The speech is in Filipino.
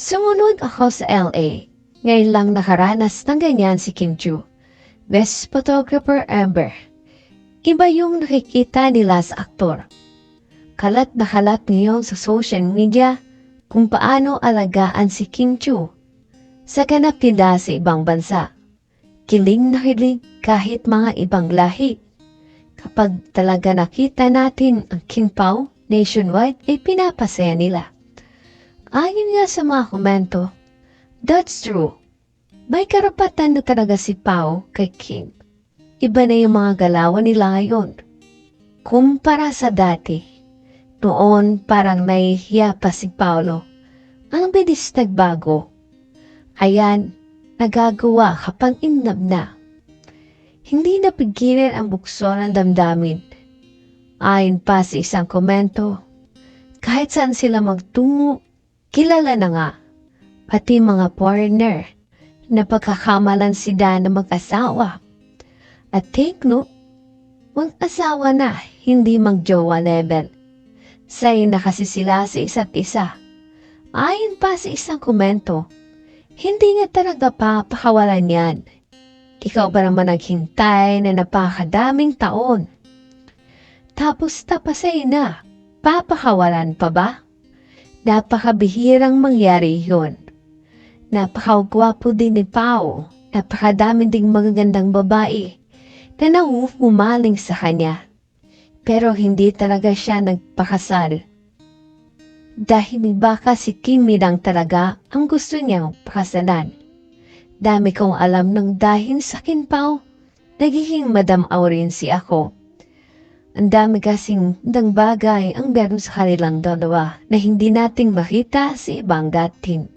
Sumunod ako sa LA. Ngayon lang nakaranas ng ganyan si Kim Chu. Best photographer ever. Iba yung nakikita nila sa aktor. Kalat na kalat ngayon sa social media kung paano alagaan si Kim Chu sa ganap nila sa ibang bansa. Kiling na kiling kahit mga ibang lahi. Kapag talaga nakita natin ang King Pao nationwide, ay pinapasaya nila. Ayon nga sa mga komento, that's true. May karapatan na talaga si Pao kay Kim. Iba na yung mga galawan nila ngayon. Kumpara sa dati, noon parang nahihiya pa si Paolo. Ang bilis nagbago. Ayan, nagagawa kapag inlove na. Hindi napigilan ang bukso ng damdamin. Ayon pa sa isang komento, kahit saan sila magtungo, kilala na nga. Pati mga foreigner, napagkakamalan sila na mag-asawa. At take note, mag-asawa na, hindi mag-jowa level. Say na kasi sila sa isa't isa. Ayon pa sa isang komento, hindi nga talaga papakawalan yan. Ikaw ba naman naghintay na napakadaming taon? Tapos tapasay na, papakawalan pa ba? Napakabihirang mangyari yun. Napakagwapo din ni Pao. Napakadami ding magagandang babae na nauumaling sa kanya. Pero hindi talaga siya nagpakasal. Dahil baka si Kimi lang talaga ang gusto niyang pakasalan. Dami kong alam ng dahil sa akin, Pao. Nagiging Madam Aurency ako. Ang dami kasing dang bagay ang meron sa kanilang dalawa na hindi nating makita sa ibang dating.